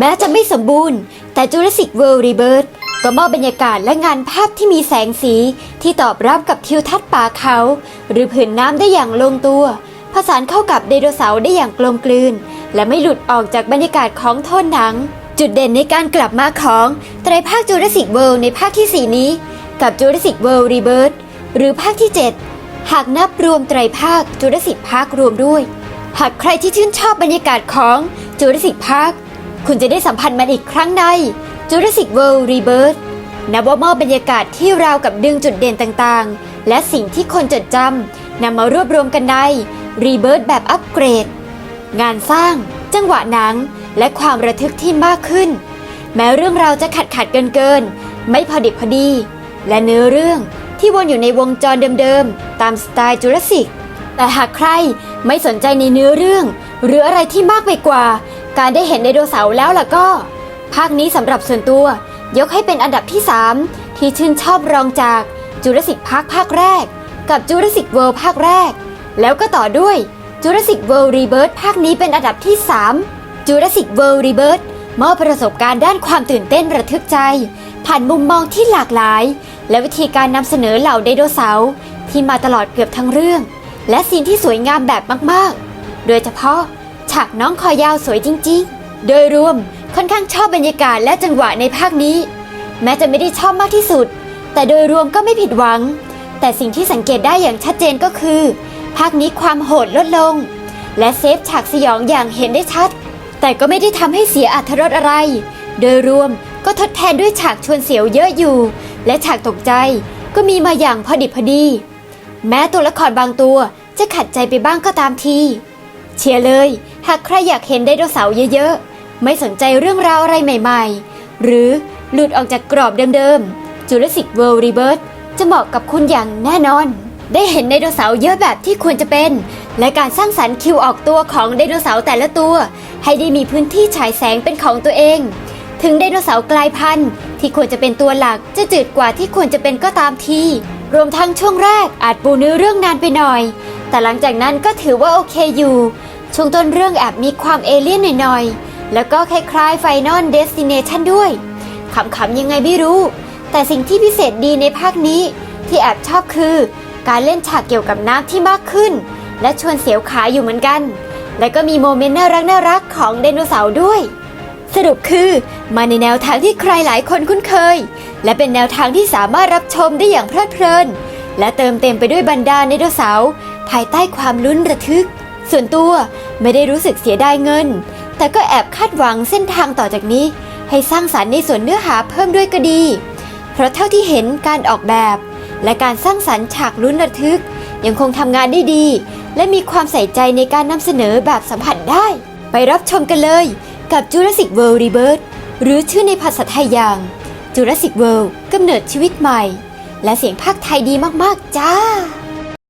แม้จะไม่สมบูรณ์ แต่ Jurassic World Rebirth ก็มอบบรรยากาศและงานภาพที่มีแสงสีที่ตอบรับกับทิวทัศน์ป่าเขา หรือผืนน้ำได้อย่างลงตัว ผสานเข้ากับไดโนเสาร์ได้อย่างกลมกลืน และไม่หลุดออกจากบรรยากาศของโทนหนัง จุดเด่นในการกลับมาของไตรภาค Jurassic World ในภาคที่ 4 นี้ กับ Jurassic World Rebirth หรือภาคที่ 7 หากนับรวมไตรภาค Jurassic Park รวมด้วย หากใครที่ชื่นชอบบรรยากาศของ Jurassic Park คุณจะได้สัมผัสมันอีกครั้งใน Jurassic World Rebirth นับว่ามอบบรรยากาศที่ราวกับดึงจุดเด่นต่างๆ และสิ่งที่คนจดจำนำมารวบรวมกันใน Rebirth แบบอัปเกรด งานสร้าง จังหวะหนัง และความระทึกที่มากขึ้น แม้เรื่องราวจะขัดขัดเกินเกินๆไม่พอดิบพอดี และเนื้อเรื่องที่วนอยู่ในวงจรเดิมๆ ตามสไตล์จูราสสิก แต่หากใครไม่สนใจในเนื้อเรื่อง หรืออะไรที่มากไปกว่า การได้เห็นไดโนเสาร์แล้วล่ะก็ ภาคนี้สำหรับส่วนตัวยกให้เป็นอันดับที่ 3 ที่ชื่นชอบรองจากจูราสสิกพาร์คภาคแรก กับจูราสสิกเวิลด์ภาคแรก แล้วก็ต่อด้วยจูราสสิกเวิลด์รีเบิร์ภาคนี้เป็นอันดับที่ 3จูราสสิกเวิลด์รีเบิร์มอบประสบการณ์ด้านความตื่นเต้นระทึกใจ ผ่านมุมมองที่หลากหลาย และวิธีการนำเสนอเหล่าไดโนเสาร์ที่มาตลอดเกือบทั้งเรื่อง และซีนที่สวยงามแบบมากๆ โดยเฉพาะ ฉากน้องคอยาวสวยจริงๆ โดยรวมค่อนข้างชอบบรรยากาศและจังหวะในภาคนี้ แม้จะไม่ได้ชอบมากที่สุด แต่โดยรวมก็ไม่ผิดหวัง แต่สิ่งที่สังเกตได้อย่างชัดเจนก็คือ ภาคนี้ความโหดลดลง และเซฟฉากสยองอย่างเห็นได้ชัด แต่ก็ไม่ได้ทำให้เสียอรรถรสอะไร โดยรวมก็ทดแทนด้วยฉากชวนเสียวเยอะอยู่ และฉากตกใจก็มีมาอย่างพอดิบพอดี แม้ตัวละครบางตัวจะขัดใจไปบ้างก็ตามที เชียร์เลย หากใครอยากเห็นไดโนเสาร์เยอะๆ ไม่สนใจเรื่องราวอะไรใหม่ๆ หรือหลุดออกจากกรอบเดิมๆ Jurassic World Rebirth จะเหมาะกับคุณอย่างแน่นอน ได้เห็นไดโนเสาร์เยอะแบบที่ควรจะเป็น และการสร้างสรรค์คิวออกตัวของไดโนเสาร์แต่ละตัว ให้ได้มีพื้นที่ฉายแสงเป็นของตัวเอง ถึงไดโนเสาร์กลายพันธุ์ ที่ควรจะเป็นตัวหลักจะจืดกว่าที่ควรจะเป็นก็ตามทีรวมทั้งช่วงแรกอาจปูเนื้อเรื่องนานไปหน่อย แต่หลังจากนั้นก็ถือว่าโอเคอยู่ ช่วงต้นเรื่องแอบมีความเอเลี่ยนหน่อยๆ แล้วก็คล้ายๆ Final Destination ด้วยขำๆยังไงไม่รู้ แต่สิ่งที่พิเศษดีในภาคนี้ ที่แอบชอบคือ การเล่นฉากเกี่ยวกับน้ำที่มากขึ้น และชวนเสียวขาอยู่เหมือนกัน และก็มีโมเมนต์น่ารักน่ารักๆของไดโนเสาร์ด้วย สรุปคือมาในแนวทางที่ใครหลายคนคุ้นเคย และเป็นแนวทางที่สามารถรับชมได้อย่างเพลิดเพลิน และเติมเต็มไปด้วยบรรดาไดโนเสาร์ภายใต้ความลุ้นระทึก ส่วนตัวไม่ได้รู้สึกเสียดายเงิน แต่ก็แอบคาดหวังเส้นทางต่อจากนี้ ให้สร้างสรรค์ในส่วนเนื้อหาเพิ่มด้วยก็ดี เพราะเท่าที่เห็นการออกแบบ และการสร้างสรรค์ฉากลุ้นระทึก ยังคงทำงานได้ดี และมีความใส่ใจในการนำเสนอแบบสัมผัสได้ ไปรับชมกันเลย กับ Jurassic World Rebirth หรือชื่อในภาษาไทยอย่าง Jurassic World กำเนิดชีวิตใหม่ และเสียงภาคไทยดีมากๆ จ้า